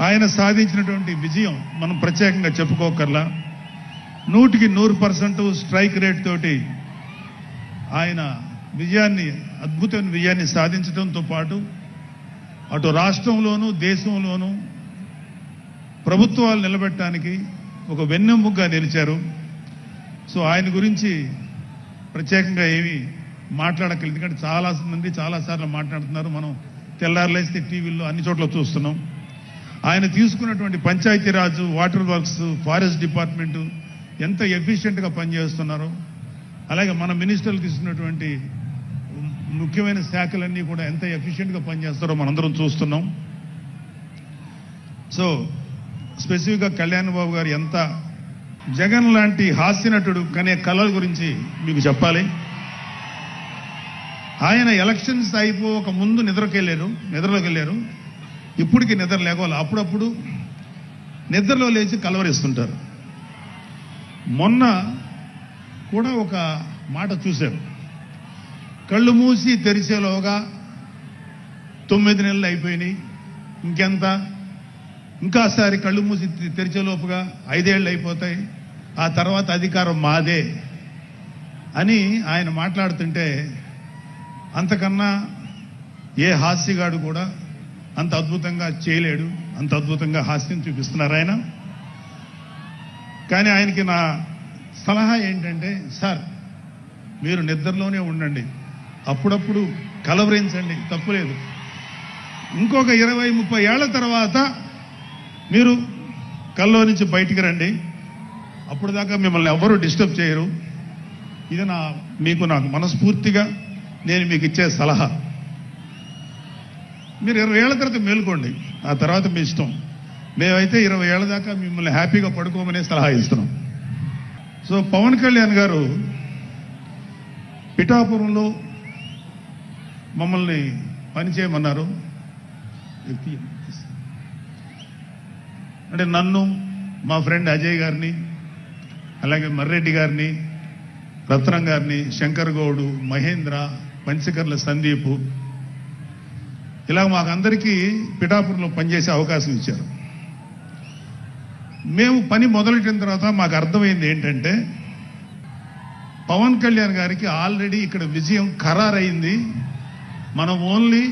ఆయన సాధించినటువంటి విజయం మనం ప్రత్యేకంగా చెప్పుకోకర్లా. నూటికి నూరు పర్సెంట్ స్ట్రైక్ రేట్ తోటి ఆయన విజయాన్ని అద్భుతమైన విజయాన్ని సాధించడంతో పాటు అటు రాష్ట్రంలోనూ దేశంలోనూ ప్రభుత్వాలు నిలబెట్టడానికి ఒక వెన్నెముగ్గా నిలిచారు. సో ఆయన గురించి ప్రత్యేకంగా ఏమీ మాట్లాడక్కర్లేదు. ఎందుకంటే చాలా మంది చాలాసార్లు మాట్లాడుతున్నారు. మనం తెల్లారులేస్తే టీవీల్లో అన్ని చోట్ల చూస్తున్నాం. ఆయన తీసుకున్నటువంటి Panchayati Raj water works forest department ఎంత ఎఫిషియెంట్గా పనిచేస్తున్నారో. అలాగే మన మినిస్టర్లు తీసుకున్నటువంటి ముఖ్యమైన శాఖలన్నీ కూడా ఎంత ఎఫిషియెంట్గా పనిచేస్తారో మనందరం చూస్తున్నాం. సో స్పెసిఫిక్గా కళ్యాణ్ బాబు గారు ఎంత జగన్ లాంటి హాస్యనటుడు కనే కళల గురించి మీకు చెప్పాలి. ఆయన ఎలక్షన్స్ అయిపోక ముందు నిద్రకెళ్ళారు నిద్రలోకి వెళ్ళారు ఇప్పటికి నిద్ర లేకోవాలి. అప్పుడప్పుడు నిద్రలో లేచి కలవరిస్తుంటారు. మొన్న కూడా ఒక మాట చూశారు కళ్ళు మూసి తెరిచేలోగా తొమ్మిది నెలలు అయిపోయినాయి. ఇంకెంత? ఇంకాసారి కళ్ళు మూసి తెరిచేలోపుగా ఐదేళ్ళు అయిపోతాయి. ఆ తర్వాత అధికారం మాదే అని ఆయన మాట్లాడుతుంటే అంతకన్నా ఏ హాస్యగాడు కూడా అంత అద్భుతంగా చేయలేడు అంత అద్భుతంగా హాస్యం చూపిస్తున్నారు ఆయన. కానీ ఆయనకి నా సలహా ఏంటంటే సార్ మీరు నిద్రలోనే ఉండండి. అప్పుడప్పుడు కలవరించండి. తప్పులేదు ఇంకొక ఇరవై ముప్పై ఏళ్ళ తర్వాత మీరు కల్లో నుంచి బయటికి రండి. అప్పుడు దాకా మిమ్మల్ని ఎవరు డిస్టర్బ్ చేయరు. ఇది నా మీకు నాకు మనస్ఫూర్తిగా నేను మీకు ఇచ్చే సలహా. మీరు ఇరవై ఏళ్ళ తర్వాత మేలుకోండి. ఆ తర్వాత మీ ఇష్టం. మేమైతే ఇరవై ఏళ్ళ దాకా మిమ్మల్ని హ్యాపీగా పడుకోమనే సలహా ఇస్తున్నాం. సో పవన్ కళ్యాణ్ గారు పిఠాపురంలో మమ్మల్ని పనిచేయమన్నారు అంటే నన్ను మా ఫ్రెండ్ అజయ్ గారిని అలాగే మర్రెడ్డి గారిని రత్నం గారిని శంకర్ గౌడు మహేంద్ర పంచకర్ల సందీప్ ఇలా మాకందరికీ పిఠాపురంలో పనిచేసే అవకాశం ఇచ్చారు. మేము పని మొదలెట్టిన తర్వాత మాకు అర్థమైంది ఏంటంటే పవన్ కళ్యాణ్ గారికి ఆల్రెడీ ఇక్కడ విజయం ఖరారైంది. మనం ఓన్లీ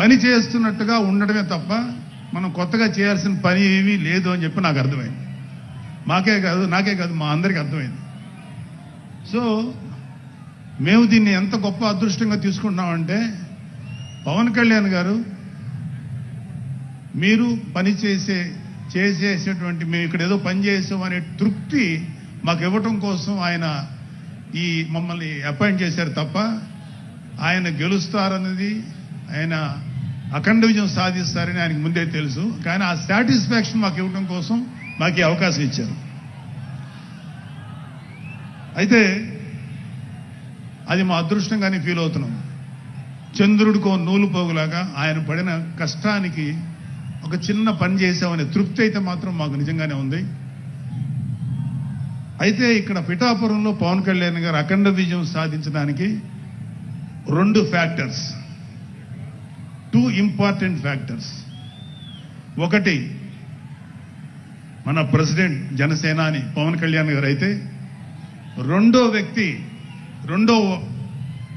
పని చేస్తున్నట్టుగా ఉండడమే తప్ప మనం కొత్తగా చేయాల్సిన పని ఏమీ లేదు అని చెప్పి నాకు అర్థమైంది. మాకే కాదు నాకే కాదు మా అందరికీ అర్థమైంది. సో మేము దీన్ని ఎంత గొప్ప అదృష్టంగా తీసుకుంటున్నామంటే పవన్ కళ్యాణ్ గారు మీరు పని చేసే చేసేసేటువంటి మేము ఇక్కడ ఏదో పని చేసాం అనే తృప్తి మాకు ఇవ్వటం కోసం ఆయన ఈ మమ్మల్ని అపాయింట్ చేశారు తప్ప ఆయన గెలుస్తారన్నది ఆయన అఖండ విజయం సాధిస్తారని ఆయనకు ముందే తెలుసు. కానీ ఆ సాటిస్ఫాక్షన్ మాకు ఇవ్వడం కోసం మాకు అవకాశం ఇచ్చారు. అయితే అది మా అదృష్టంగానే ఫీల్ అవుతున్నాం. చంద్రుడికో నూలు పోగులాగా ఆయన పడిన కష్టానికి ఒక చిన్న పని చేసామనే తృప్తి అయితే మాత్రం మాకు నిజంగానే ఉంది. అయితే ఇక్కడ పిఠాపురంలో పవన్ కళ్యాణ్ గారు అఖండ విజయం సాధించడానికి రెండు ఫ్యాక్టర్స్ టూ ఇంపార్టెంట్ ఫ్యాక్టర్స్. ఒకటి మన ప్రెసిడెంట్ జనసేనాని పవన్ కళ్యాణ్ గారు అయితే రెండో వ్యక్తి రెండో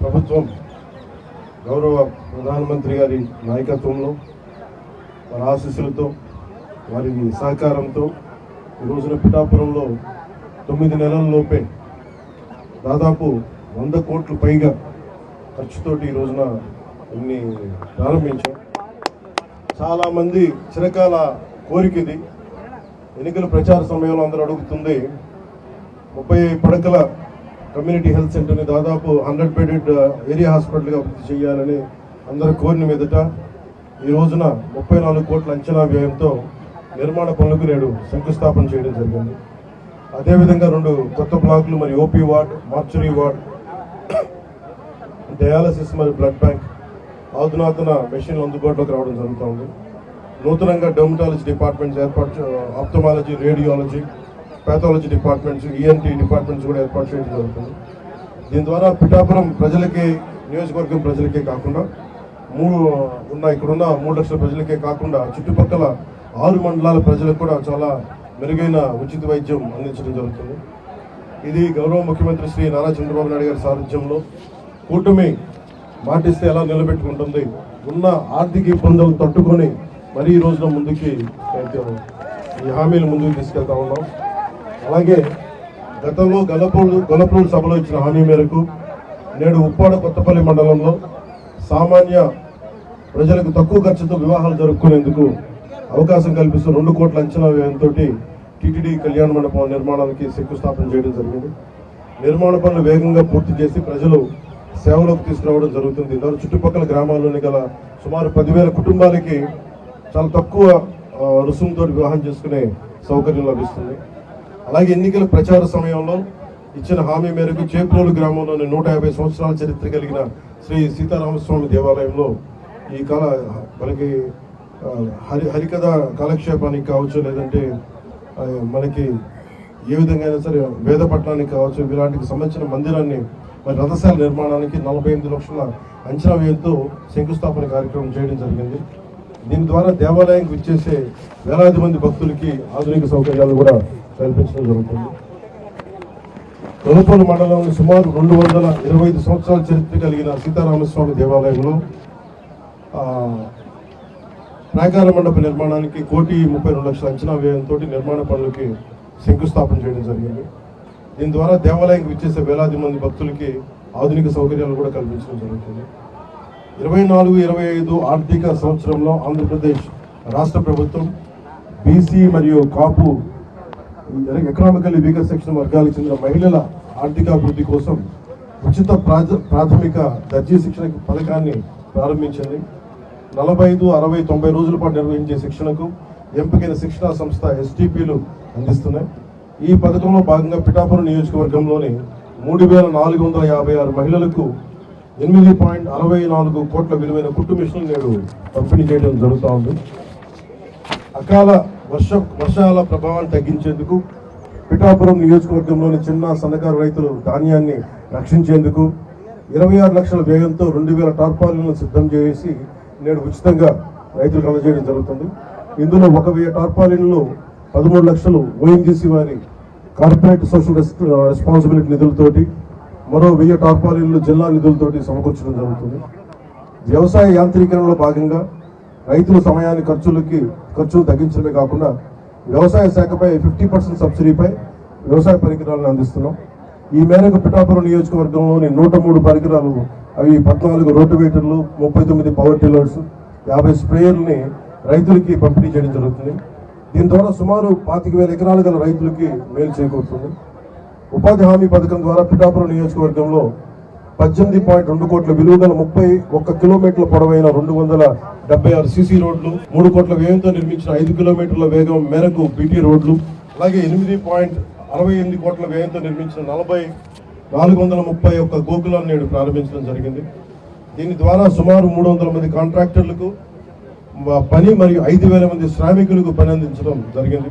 ప్రభుత్వం గౌరవ ప్రధానమంత్రి గారి నాయకత్వంలో వారి ఆశీస్సులతో వారి సహకారంతో ఈ రోజున పిఠాపురంలో తొమ్మిది నెలల లోపే దాదాపు వంద కోట్లు పైగా ఖర్చుతోటి ఈ రోజున ఇన్ని ప్రారంభించాం. చాలామంది చిరకాల కోరిక ఇది. ఎన్నికల ప్రచార సమయంలో అందరూ అడుగుతుంది ముప్పై పడకల కమ్యూనిటీ హెల్త్ సెంటర్ని దాదాపు హండ్రెడ్ బెడెడ్ ఏరియా హాస్పిటల్గా అభివృద్ధి చేయాలని అందరూ కోరిన మీదట ఈ రోజున ముప్పై నాలుగు కోట్ల అంచనా వ్యయంతో నిర్మాణ పనులకు నేడు శంకుస్థాపన చేయడం జరిగింది. అదేవిధంగా రెండు కొత్త బ్లాకులు మరియు OP ward mortuary ward dialysis మరియు బ్లడ్ బ్యాంక్ ఆధునాతన మెషిన్లు అందుబాటులోకి రావడం జరుగుతుంది నూతనంగా డెర్మటాలజీ డిపార్ట్మెంట్స్ ఏర్పాటు ophthalmology radiology pathology departments ENT departments కూడా ఏర్పాటు చేయడం జరుగుతుంది. దీని ద్వారా పిఠాపురం ప్రజలకి నియోజకవర్గం ప్రజలకే కాకుండా మూడు ఉన్న ఇక్కడున్న మూడు లక్షల ప్రజలకే కాకుండా చుట్టుపక్కల ఆరు మండలాల ప్రజలకు కూడా చాలా మెరుగైన ఉచిత వైద్యం అందించడం జరుగుతుంది. ఇది గౌరవ ముఖ్యమంత్రి శ్రీ నారా చంద్రబాబు నాయుడు గారి సారథ్యంలో కూటమి మాటిస్తే ఎలా నిలబెట్టుకుంటుంది ఉన్న ఆర్థిక ఇబ్బందులను తట్టుకొని మరీ ఈ రోజున ముందుకి అయితే ఈ హామీలు ముందుకు తీసుకెళ్తా ఉన్నాం. అలాగే గతంలో గలపూలు గొలపూలు సభలో ఇచ్చిన హామీ మేరకు నేడు ఉప్పాడ కొత్తపల్లి మండలంలో సామాన్య ప్రజలకు తక్కువ ఖర్చుతో వివాహాలు జరుపుకునేందుకు అవకాశం కల్పిస్తూ రెండు కోట్ల అంచనా వ్యయంతో టీటీడీ కళ్యాణ మండపం నిర్మాణానికి శంకుస్థాపన చేయడం జరిగింది. నిర్మాణ పనులు వేగంగా పూర్తి చేసి ప్రజలు సేవలోకి తీసుకురావడం జరుగుతుంది. దాని చుట్టుపక్కల గ్రామాల్లోని గల సుమారు పదివేల కుటుంబాలకి చాలా తక్కువ రుసుముతో వివాహం చేసుకునే సౌకర్యం లభిస్తుంది. అలాగే ఎన్నికల ప్రచార సమయంలో ఇచ్చిన హామీ మేరకు చేప్రోలు గ్రామంలోని నూట యాభై సంవత్సరాల చరిత్ర కలిగిన శ్రీ సీతారామస్వామి దేవాలయంలో ఈ కాల మనకి హరి హరికథ కాలక్షేపానికి కావచ్చు లేదంటే మనకి ఏ విధంగా అయినా సరే వేద పట్టణానికి కావచ్చు ఇలాంటికి సంబంధించిన మందిరాన్ని మరి రథశాల నిర్మాణానికి నలభై ఎనిమిది లక్షల అంచనా వ్యయంతో శంకుస్థాపన కార్యక్రమం చేయడం జరిగింది. దీని ద్వారా దేవాలయానికి విచ్చేసే వేలాది మంది భక్తులకి ఆధునిక సౌకర్యాలు కూడా కల్పించడం జరుగుతుంది. తదుపరి మండలంలో సుమారు రెండు వందల ఇరవై ఐదు సంవత్సరాల చరిత్ర కలిగిన సీతారామస్వామి దేవాలయంలో ప్రాకార మండప నిర్మాణానికి కోటి ముప్పై రెండు లక్షల అంచనా వ్యయంతో నిర్మాణ పనులకి శంకుస్థాపన చేయడం జరిగింది. దీని ద్వారా దేవాలయానికి విచ్చేసే వేలాది మంది భక్తులకి ఆధునిక సౌకర్యాలు కూడా కల్పించడం జరుగుతుంది. ఇరవై నాలుగు ఇరవై ఐదు ఆర్థిక సంవత్సరంలో ఆంధ్రప్రదేశ్ రాష్ట్ర ప్రభుత్వం బీసీ మరియు కాపు ఎకనామికల్లీ వీకర్ సెక్షన్ వర్గాలకు చెందిన మహిళల ఆర్థికాభివృద్ధి కోసం ఉచిత ప్రాథమిక దర్జీ శిక్షణ పథకాన్ని ప్రారంభించింది. నలభై ఐదు అరవై తొంభై రోజుల పాటు నిర్వహించే శిక్షణకు ఎంపికైన శిక్షణా సంస్థ ఎస్టీపీలు అందిస్తున్నాయి. ఈ పథకంలో భాగంగా పిఠాపురం నియోజకవర్గంలోని మూడు వేల నాలుగు వందల యాభై ఆరు మహిళలకు ఎనిమిది పాయింట్ అరవై నాలుగు కోట్ల విలువైన కుట్టు మిషన్లు నేడు పంపిణీ చేయడం జరుగుతూ ఉంది. అకాల వర్ష వర్షాల ప్రభావాన్ని తగ్గించేందుకు పిఠాపురం నియోజకవర్గంలోని చిన్న సన్నకారు రైతులు ధాన్యాన్ని రక్షించేందుకు ఇరవై ఆరు లక్షల వ్యయంతో రెండు వేల టార్పాలను సిద్ధం చేసి నేడు ఉచితంగా రైతులకు అందజేయడం జరుగుతుంది. ఇందులో ఒక వెయ్యి టార్పాలిన్లు పదమూడు లక్షలు ఓఎన్జీసీ వారి కార్పొరేట్ సోషల్ రెస్పాన్సిబిలిటీ నిధులతోటి మరో వెయ్యి టార్పాలిన్లు జిల్లా నిధులతోటి సమకూర్చడం జరుగుతుంది. వ్యవసాయ యాంత్రీకరణలో భాగంగా రైతుల సమయాన్ని ఖర్చులకి ఖర్చులు తగ్గించడమే కాకుండా వ్యవసాయ శాఖపై ఫిఫ్టీ పర్సెంట్ సబ్సిడీపై వ్యవసాయ పరికరాలను అందిస్తున్నాం. ఈ మేరకు పిఠాపురం నియోజకవర్గంలోని నూట మూడు పరికరాలు అవి పద్నాలుగు రోటివేటర్లు ముప్పై తొమ్మిది పవర్ టిల్లర్స్ యాభై స్ప్రేయర్ని రైతులకి పంపిణీ చేయడం జరుగుతుంది. దీని ద్వారా సుమారు పాతిక వేల ఎకరాలు గల రైతులకి మేలు చేకూరుతుంది. ఉపాధి హామీ పథకం ద్వారా పిఠాపురం నియోజకవర్గంలో పద్దెనిమిది పాయింట్ రెండు కోట్ల విలువ గల ముప్పై ఒక్క కిలోమీటర్ల పొడవైన రెండు వందల డెబ్బై ఆరు సీసీ రోడ్లు మూడు కోట్ల వ్యయంతో నిర్మించిన ఐదు కిలోమీటర్ల వేగం మేరకు బీటీ రోడ్లు అలాగే ఎనిమిది పాయింట్ అరవై ఎనిమిది కోట్ల వ్యయంతో నిర్మించిన నలభై నాలుగు వందల ముప్పై ఒక్క గోకులాన్ని నేడు ప్రారంభించడం జరిగింది. దీని ద్వారా సుమారు మూడు వందల మంది కాంట్రాక్టర్లకు పని మరియు ఐదు వేల మంది శ్రామికులకు పని అందించడం జరిగింది.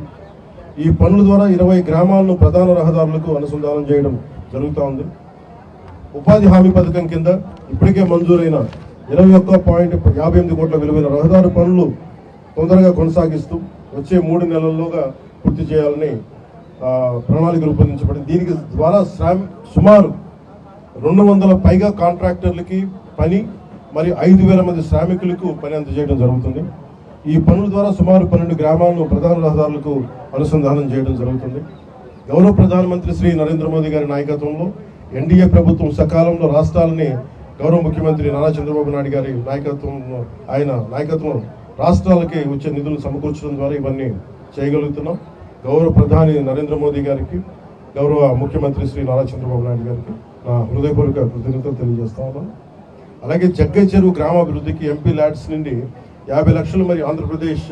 ఈ పనుల ద్వారా ఇరవై గ్రామాలను ప్రధాన రహదారులకు అనుసంధానం చేయడం జరుగుతూ ఉంది. ఉపాధి హామీ పథకం కింద ఇప్పటికే మంజూరైన ఇరవై ఒక్క పాయింట్ యాభై ఎనిమిది కోట్ల విలువైన రహదారి పనులు తొందరగా కొనసాగిస్తూ వచ్చే మూడు నెలల్లోగా పూర్తి చేయాలని ప్రణాళిక రూపొందించబడింది. దీనికి ద్వారా శ్రామ్ సుమారు రెండు వందల పైగా కాంట్రాక్టర్లకి పని మరియు ఐదు వేల మంది శ్రామికులకు పని అందజేయడం జరుగుతుంది. ఈ పనుల ద్వారా సుమారు పన్నెండు గ్రామాలను ప్రధాన రహదారులకు అనుసంధానం చేయడం జరుగుతుంది. గౌరవ ప్రధానమంత్రి శ్రీ నరేంద్ర మోదీ గారి నాయకత్వంలో ఎన్డీఏ ప్రభుత్వం సకాలంలో రాష్ట్రాలని గౌరవ ముఖ్యమంత్రి నారా చంద్రబాబు నాయుడు గారి నాయకత్వం ఆయన నాయకత్వం రాష్ట్రాలకి వచ్చే నిధులు సమకూర్చడం ద్వారా ఇవన్నీ చేయగలుగుతున్నాం. గౌరవ ప్రధాని నరేంద్ర మోదీ గారికి గౌరవ ముఖ్యమంత్రి శ్రీ నారా చంద్రబాబు నాయుడు గారికి నా హృదయపూర్వక కృతజ్ఞతలు తెలియజేస్తా ఉన్నాను. అలాగే జగ్గై చెరువు గ్రామాభివృద్ధికి ఎంపీ ల్యాడ్స్ నుండి యాభై లక్షలు మరియు ఆంధ్రప్రదేశ్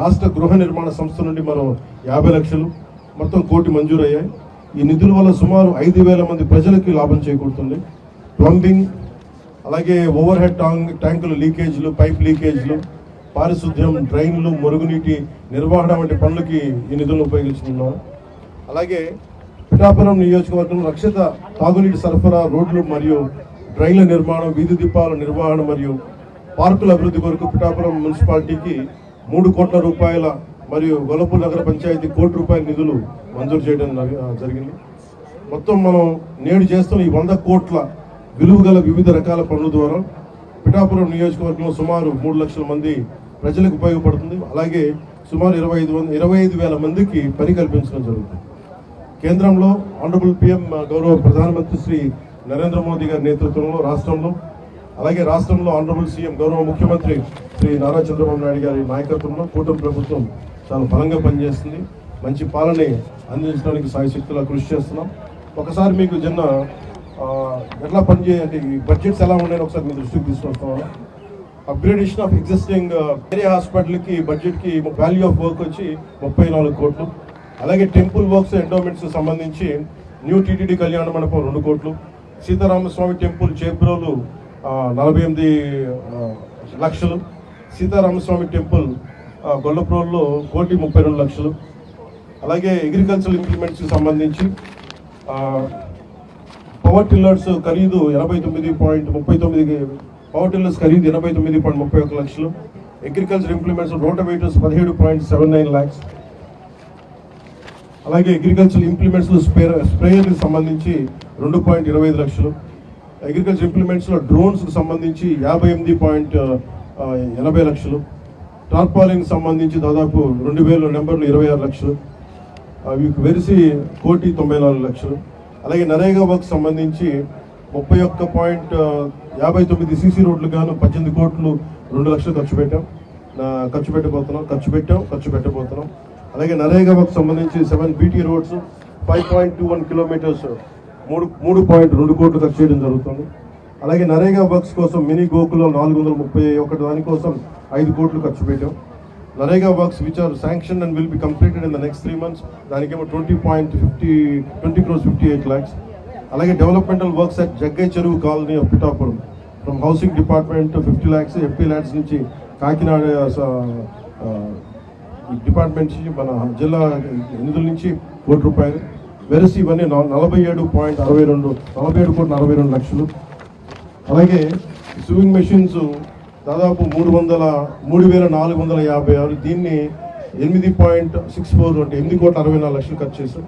రాష్ట్ర గృహ నిర్మాణ సంస్థ నుండి మరో యాభై లక్షలు మొత్తం కోటి మంజూరయ్యాయి. ఈ నిధుల వల్ల సుమారు ఐదు వేల మంది ప్రజలకి లాభం చేకూరుతుంది. ప్లంబింగ్ అలాగే ఓవర్ హెడ్ ట్యాంక్ ట్యాంకుల లీకేజ్లు పైప్ లీకేజ్లు పారిశుద్ధ్యం డ్రైన్లు మురుగునీటి నిర్వహణ వంటి పనులకి ఈ నిధులను ఉపయోగించుకున్నాం అలాగే పిఠాపురం నియోజకవర్గం రక్షిత తాగునీటి సరఫరా రోడ్లు మరియు డ్రైన్ల నిర్మాణం వీధి దీపాల నిర్వహణ మరియు పార్కుల అభివృద్ధి కొరకు పిఠాపురం మున్సిపాలిటీకి మూడు కోట్ల రూపాయల మరియు గొల్లపూర్ నగర పంచాయతీ కోటి రూపాయల నిధులు మంజూరు చేయడం జరిగింది. మొత్తం మనం నేడు చేస్తున్న ఈ వంద కోట్ల విలువ గల వివిధ రకాల పనుల ద్వారా పిఠాపురం నియోజకవర్గంలో సుమారు మూడు లక్షల మంది ప్రజలకు ఉపయోగపడుతుంది. అలాగే సుమారు ఇరవై ఐదు మంది ఇరవై ఐదు వేల మందికి పని కల్పించడం జరుగుతుంది. కేంద్రంలో ఆనరబుల్ పిఎం గౌరవ ప్రధానమంత్రి శ్రీ నరేంద్ర మోదీ గారి నేతృత్వంలో రాష్ట్రంలో అలాగే రాష్ట్రంలో ఆనరబుల్ సీఎం గౌరవ ముఖ్యమంత్రి శ్రీ నారా చంద్రబాబు నాయుడు గారి నాయకత్వంలో కూటమి ప్రభుత్వం చాలా బలంగా పనిచేస్తుంది. మంచి పాలని అందించడానికి సాయశక్తులా కృషి చేస్తున్నాం. ఒకసారి మీకు చిన్న ఎట్లా పనిచే అంటే బడ్జెట్స్ ఎలా ఉన్నాయని ఒకసారి మీ దృష్టికి తీసుకొస్తున్నాను. అప్గ్రేడేషన్ ఆఫ్ ఎగ్జిస్టింగ్ వేరే హాస్పిటల్కి బడ్జెట్కి వాల్యూ ఆఫ్ వర్క్ వచ్చి ముప్పై నాలుగు కోట్లు. అలాగే టెంపుల్ వర్క్స్ ఎండోమెంట్స్ సంబంధించి న్యూ టీటీడీ కళ్యాణ మండపం రెండు కోట్లు. సీతారామస్వామి టెంపుల్ చేబ్రోలు నలభై ఎనిమిది లక్షలు. సీతారామస్వామి టెంపుల్ గొల్లప్రోల్లో కోటి ముప్పై రెండు లక్షలు. అలాగే అగ్రికల్చరల్ ఇంప్లిమెంట్స్కి సంబంధించి పవర్ టిల్లర్స్ ఖరీదు ఎనభై తొమ్మిది పాయింట్ ముప్పై తొమ్మిది పవర్ టిల్లర్స్ ఖరీదు ఎనభై తొమ్మిది పాయింట్ ముప్పై ఒక లక్షలు. అగ్రికల్చర్ ఇంప్లిమెంట్స్ రోటవేటర్స్ పదిహేడు పాయింట్ సెవెన్ నైన్ ల్యాక్స్ అలాగే అగ్రికల్చర్ ఇంప్లిమెంట్స్ స్ప్రే స్ప్రేయర్కి సంబంధించి రెండు పాయింట్ ఇరవై ఐదు లక్షలు. అగ్రికల్చర్ ఇంప్లిమెంట్స్లో డ్రోన్స్కి సంబంధించి యాభై ఎనిమిది పాయింట్ ఎనభై లక్షలు. టార్పాలింగ్ సంబంధించి దాదాపు రెండు వేల నెంబర్లు ఇరవై ఆరు లక్షలు. అవి వెరిసి కోటి తొంభై నాలుగు లక్షలు. అలాగే నరేగా వర్క్ సంబంధించి ముప్పై ఒక్క పాయింట్ యాభై తొమ్మిది సీసీ రోడ్లు గాను పద్దెనిమిది కోట్లు రెండు లక్షలు ఖర్చు పెట్టాం. ఖర్చు పెట్టబోతున్నాం ఖర్చు పెట్టాం ఖర్చు పెట్టబోతున్నాం. అలాగే నరేగా వర్క్ సంబంధించి seven BT roads five point two one kilometres మూడు మూడు పాయింట్ రెండు కోట్లు ఖర్చు చేయడం జరుగుతుంది. అలాగే నరేగా వర్క్స్ కోసం మినీ గోకులో నాలుగు వందల ముప్పై ఒకటి దానికోసం ఐదు కోట్లు ఖర్చు పెట్టాం. NREGA works which are sanction and will be completed in the next three months దానికేమో twenty point fifty twenty crores fifty eight lakhs అలాగే developmental works at Jaggai Cheruvu colony of Pithapuram. From housing department fifty lakhs MP lakhs నుంచి Kakinada department నుంచి మన జిల్లా నిధుల నుంచి కోటి రూపాయలు. వెరసి ఇవన్నీ నలభై ఏడు పాయింట్ అరవై రెండు నలభై ఏడు కోట్ల అరవై రెండు లక్షలు. అలాగే సూయింగ్ మెషిన్స్ దాదాపు మూడు వందల మూడు వేల నాలుగు వందల యాభై ఆరు దీన్ని ఎనిమిది పాయింట్ సిక్స్ ఫోర్ అంటే ఎనిమిది కోట్ల అరవై నాలుగు లక్షలు ఖర్చు చేశాం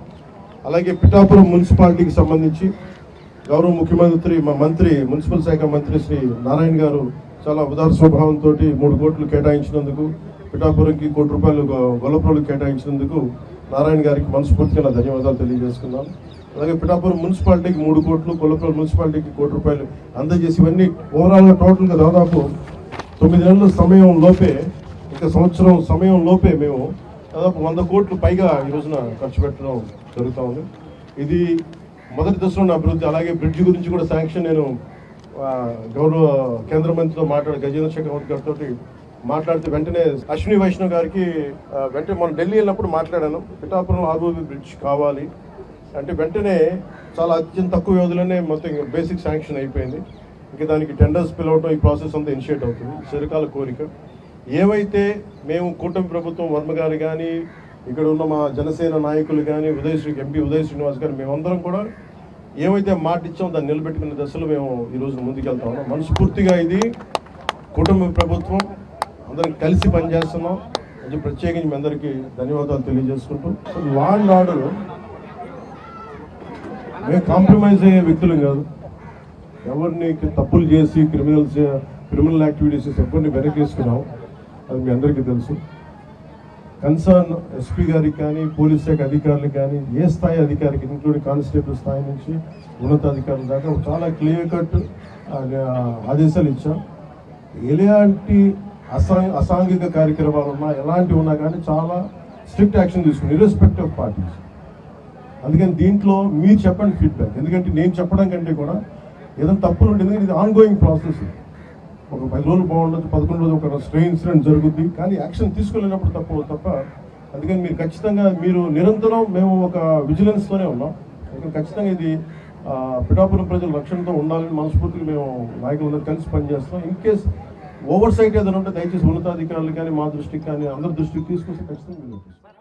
అలాగే పిఠాపురం మున్సిపాలిటీకి సంబంధించి గౌరవ ముఖ్యమంత్రి మా మంత్రి మున్సిపల్ శాఖ మంత్రి శ్రీ నారాయణ గారు చాలా ఉదార స్వభావంతో మూడు కోట్లు కేటాయించినందుకు పిఠాపురంకి కోటి రూపాయలు గొలపలు కేటాయించినందుకు నారాయణ గారికి మనస్ఫూర్తిగా ధన్యవాదాలు తెలియజేసుకున్నాను అలాగే పిఠాపురం మున్సిపాలిటీకి మూడు కోట్లు కొల్లపురం మున్సిపాలిటీకి కోటి రూపాయలు అందజేసి ఇవన్నీ ఓవరాల్గా టోటల్గా దాదాపు తొమ్మిది నెలల సమయం లోపే ఇంకా సంవత్సరం సమయం లోపే మేము దాదాపు వంద కోట్లు పైగా ఈ రోజున ఖర్చు పెట్టడం జరుగుతూ ఉంది. ఇది మొదటి దశలో ఉన్న అభివృద్ధి. అలాగే బ్రిడ్జ్ గురించి కూడా శాంక్షన్ నేను గౌరవ కేంద్ర మంత్రితో మాట్లాడి గజేంద్ర శేఖర్ గారితో మాట్లాడితే వెంటనే అశ్విని వైష్ణవ్ గారికి వెంటనే మనం ఢిల్లీ వెళ్ళినప్పుడు మాట్లాడాను. పిఠాపురం ఆర్ఓబి బ్రిడ్జ్ కావాలి. అంటే వెంటనే చాలా అత్యంత తక్కువ వ్యవధిలోనే మొత్తం బేసిక్ శాంక్షన్ అయిపోయింది. ఇంకా దానికి టెండర్స్ పిలవడం ఈ ప్రాసెస్ అంతా ఇనిషియేట్ అవుతుంది. చిరకాల కోరిక. ఏవైతే మేము కూటమి ప్రభుత్వం వర్మ గారు కానీ ఇక్కడ ఉన్న మా జనసేన నాయకులు కానీ ఉదయ శ్రీ ఎంపీ ఉదయ శ్రీనివాస్ గారు మేమందరం కూడా ఏమైతే మాట ఇచ్చామో దాన్ని నిలబెట్టుకునే దశలో మేము ఈరోజు ముందుకెళ్తా ఉన్నాం. మనస్ఫూర్తిగా ఇది కుటుంబ ప్రభుత్వం. అందరం కలిసి పనిచేస్తున్నాం. అది ప్రత్యేకించి మీ అందరికీ ధన్యవాదాలు తెలియజేసుకుంటూ. లా అండ్ ఆర్డర్ మేము కాంప్రమైజ్ అయ్యే వ్యక్తులం కాదు. ఎవరిని తప్పులు చేసి క్రిమినల్స్ క్రిమినల్ యాక్టివిటీస్ ఎవరిని వెనకేసుకున్నాం అది మీ అందరికీ తెలుసు. కన్సర్న్ ఎస్పీ గారికి కానీ పోలీస్ శాఖ అధికారులకు కానీ ఏ స్థాయి అధికారికి ఇంక్లూడింగ్ కానిస్టేబుల్ స్థాయి నుంచి ఉన్నతాధికారుల దాకా చాలా క్లియర్ కట్ ఆదేశాలు ఇచ్చాం. ఎలాంటి అసా అసాంఘిక కార్యక్రమాలు ఉన్నా ఎలాంటివి ఉన్నా కానీ చాలా స్ట్రిక్ట్ యాక్షన్ తీసుకుని ఇర్రెస్పెక్ట్ ఆఫ్ పార్టీస్ అందుకని దీంట్లో మీరు చెప్పండి ఫీడ్బ్యాక్ ఎందుకంటే నేను చెప్పడం కంటే కూడా ఏదైనా తప్పులు ఉంటే ఎందుకంటే ఇది ఆన్గోయింగ్ ప్రాసెస్ ఒక పది రోజులు బాగుండొచ్చు పదకొండు రోజులు ఒక స్ట్రే ఇన్సిడెంట్ జరుగుద్ది. కానీ యాక్షన్ తీసుకోలేనప్పుడు తప్ప తప్ప అందుకని మీరు ఖచ్చితంగా మీరు నిరంతరం మేము ఒక విజిలెన్స్తోనే ఉన్నాం. అందుకని ఖచ్చితంగా ఇది పిఠాపురం ప్రజల రక్షణతో ఉండాలని మనస్ఫూర్తిగా మేము నాయకులందరూ కలిసి పనిచేస్తాం ఇన్ కేస్ ఓవర్ సైట్ ఏదైనా ఉంటే దయచేసి ఉన్నతాధికారులు కానీ మా దృష్టికి కానీ అందరి దృష్టికి తీసుకొస్తే ఖచ్చితంగా మీరు